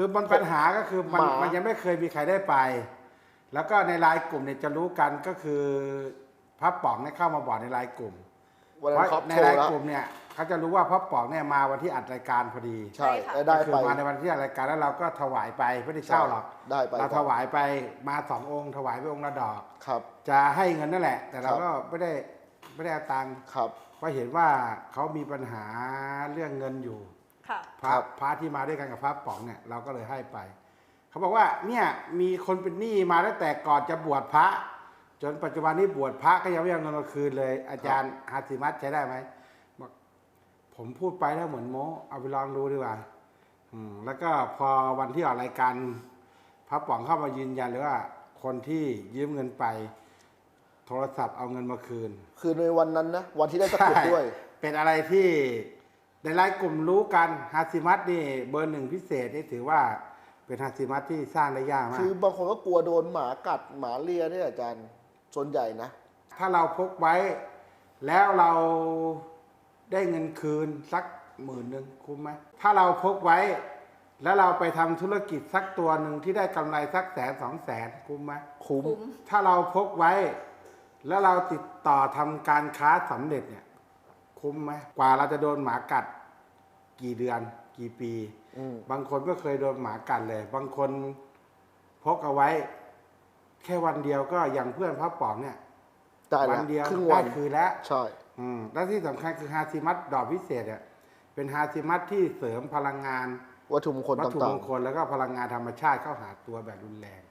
คือมันปัญหาก็คือมันหมามั มันยังไม่เคยมีใครได้ไป แล้วก็ในไลน์กลุ่มเนี่ยจะรู้กันก็คือพระป๋องเนี่ยเข้ามาบอกในไลน์กลุ่มวันเพนั้นราะครอบในโชไลว์น์แล้วกลุ่มเนี่ยเขาจะรู้ว่าพระป๋องเนี่ยมาวันที่อัดรายการพอดีใช่ใช่ค่ะแล้วได้ก็คือไปมาในวันที่อัดรายการแล้วเราก็ถวายไปไม่ได้เช่าหรอกได้ไป เราก่อนถวายไปมาสององค์ ถวายไปองค์ละดอก ครับ จะให้เงินนั่นแหละ แต่เราครับ ก็ไม่ได้ไม่ได้เอาตังค์ครับ เพราะเห็นว่าเขามีปัญหาเรื่องเงินอยู่ ค่ะพระครับ พระที่มาด้วยกันกับพระป๋องเนี่ยเราก็เลยให้ไป เขาบอกว่าเนี่ยมีคนเป็นหนี้มาตั้งแต่ก่อนจะบวชพระ จนปัจจุบันนี้บวชพระก็ยังไม่เอาเงินมาคืนเลย อาจารย์ฮาติมัตใช้ได้ไหมบอกผมพูดไปแล้วเหมือนโม้เอาไปลองดูดีกว่าอืมแล้วก็พอวันที่ออกรายการพระป๋องเข้ามายืนยันเลยว่า คนที่ยืมเงินไป โทรศัพท์เอาเงินมาคืน คือในวันนั้นนะ วันที่ได้ตะกรุดด้วย เป็นอะไรที่ ในไลน์กลุ่มรู้กันฮาซิมัตนี่เบอร์หนึ่งพิเศษนี่ถือว่าเป็นฮาซิมัตที่สร้างได้ยากมากคือบางคนก็กลัวโดนหมากัดหมาเลียเนี่ยอาจารย์ส่วนใหญ่นะ ถ้าเราพกไว้ แล้วเราได้เงินคืนสักหมื่นหนึ่งคุ้มไหมถ้าเราพกไว้ แล้วเราไปทำธุรกิจสักตัวหนึ่งที่ได้กำไรสักแสนสองแสนคุ้มไหมคุ้มคุ้ม ถ้าเราพกไว้ แล้วเราติดต่อทำการค้าสำเร็จเนี่ย คุ้มไหมกว่าเราจะโดนหมากัด กี่เดือนกี่ปี อืมบางคนก็เคยโดนหมากัดเลย บางคนพกเอาไว้ แค่วันเดียวก็อย่างเพื่อนพระป๋องเนี่ยได้วัแล้วเดียวครึ่งได้วันคืนแล้ว ใช่ อืมและที่สำคัญคือฮาซิมัตดอกพิเศษเนี่ยเป็นฮาซิมัตที่เสริมพลังงานวัตถุมงคลวัตถุต่ามงงคลแล้วก็พลังงานธรรมชาติเข้าหาตัวแบบรุนแรง